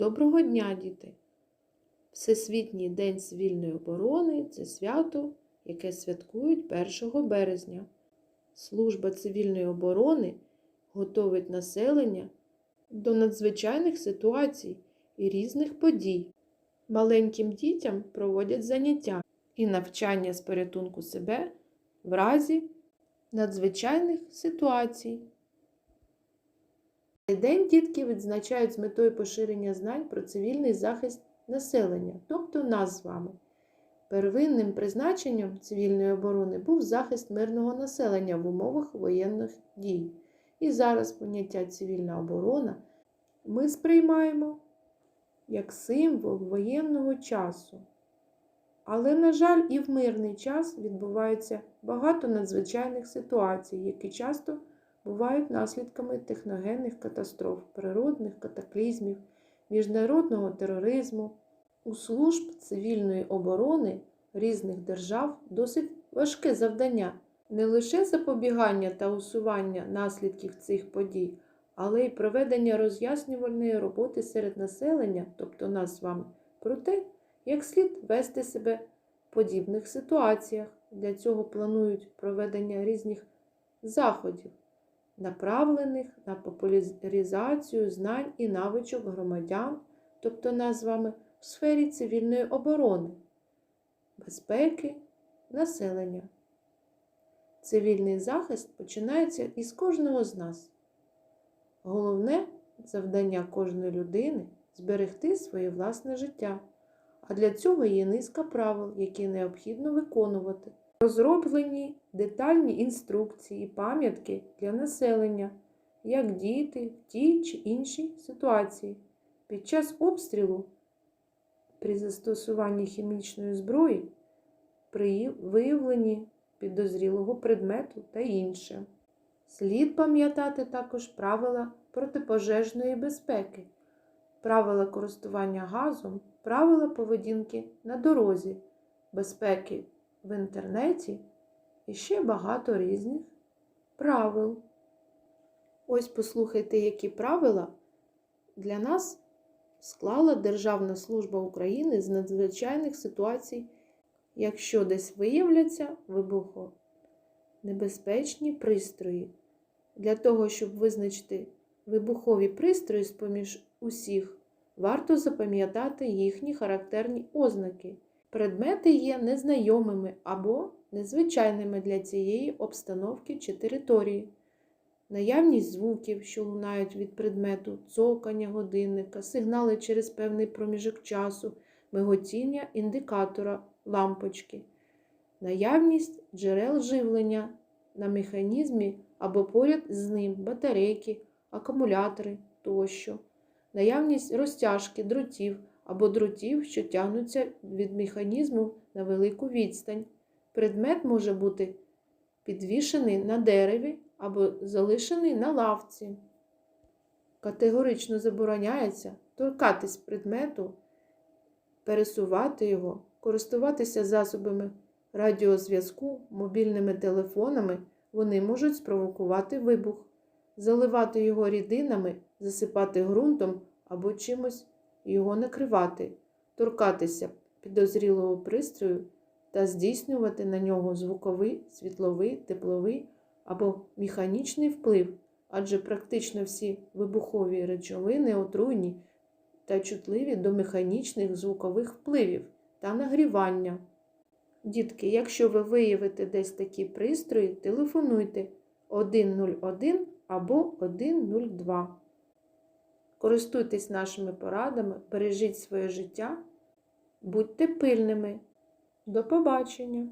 Доброго дня, діти! Всесвітній день цивільної оборони це свято, яке святкують 1 березня. Служба цивільної оборони готовить населення до надзвичайних ситуацій і різних подій. Маленьким дітям проводять заняття і навчання з порятунку себе в разі надзвичайних ситуацій. День дітки відзначають з метою поширення знань про цивільний захист населення, тобто нас з вами. Первинним призначенням цивільної оборони був захист мирного населення в умовах воєнних дій. І зараз поняття цивільна оборона ми сприймаємо як символ воєнного часу. Але, на жаль, і в мирний час відбувається багато надзвичайних ситуацій, які часто бувають наслідками техногенних катастроф, природних катаклізмів, міжнародного тероризму. У служб цивільної оборони різних держав досить важке завдання не лише запобігання та усування наслідків цих подій, але й проведення роз'яснювальної роботи серед населення, тобто нас з вами, про те, як слід вести себе в подібних ситуаціях. Для цього планують проведення різних заходів, направлених на популяризацію знань і навичок громадян, тобто нас з вами в сфері цивільної оборони, безпеки, населення. Цивільний захист починається із кожного з нас. Головне завдання кожної людини зберегти своє власне життя, а для цього є низка правил, які необхідно виконувати. Розроблені детальні інструкції пам'ятки для населення, як діти в тій чи іншій ситуації. Під час обстрілу при застосуванні хімічної зброї, при виявленні підозрілого предмету та інше. Слід пам'ятати також правила протипожежної безпеки, правила користування газом, правила поведінки на дорозі, безпеки в інтернеті і ще багато різних правил. Ось послухайте, які правила для нас склала Державна служба України з надзвичайних ситуацій, якщо десь виявляться вибухонебезпечні пристрої. Для того, щоб визначити вибухові пристрої з поміж усіх, варто запам'ятати їхні характерні ознаки. Предмети є незнайомими або незвичайними для цієї обстановки чи території. Наявність звуків, що лунають від предмету, цокання годинника, сигнали через певний проміжок часу, миготіння індикатора лампочки, наявність джерел живлення на механізмі або поряд з ним батарейки, акумулятори тощо, наявність розтяжки дротів або дротів, що тягнуться від механізму на велику відстань. Предмет може бути підвішений на дереві або залишений на лавці. Категорично забороняється торкатись предмету, пересувати його, користуватися засобами радіозв'язку, мобільними телефонами, вони можуть спровокувати вибух, заливати його рідинами, засипати ґрунтом або чимось його накривати, торкатися підозрілого пристрою та здійснювати на нього звуковий, світловий, тепловий або механічний вплив, адже практично всі вибухові речовини отруйні та чутливі до механічних звукових впливів та нагрівання. Дітки, якщо ви виявите десь такі пристрої, телефонуйте 101 або 102. Користуйтесь нашими порадами, бережіть своє життя, будьте пильними. До побачення!